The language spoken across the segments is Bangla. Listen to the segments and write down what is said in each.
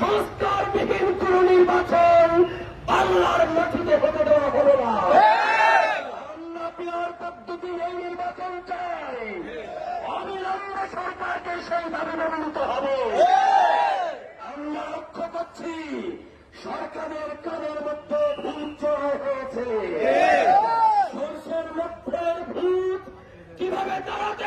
সংস্কারবিহীন কোন নির্বাচন বাংলার মাটিতে হতে দেওয়া হলো না। সরকারকে সেই হবে। লক্ষ্য করছি, সরকারের কানের মধ্যে ভূত জড়ো হয়েছে। সরষের মধ্যে ভূত কীভাবে দাঁড়াতে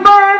স্বরূপ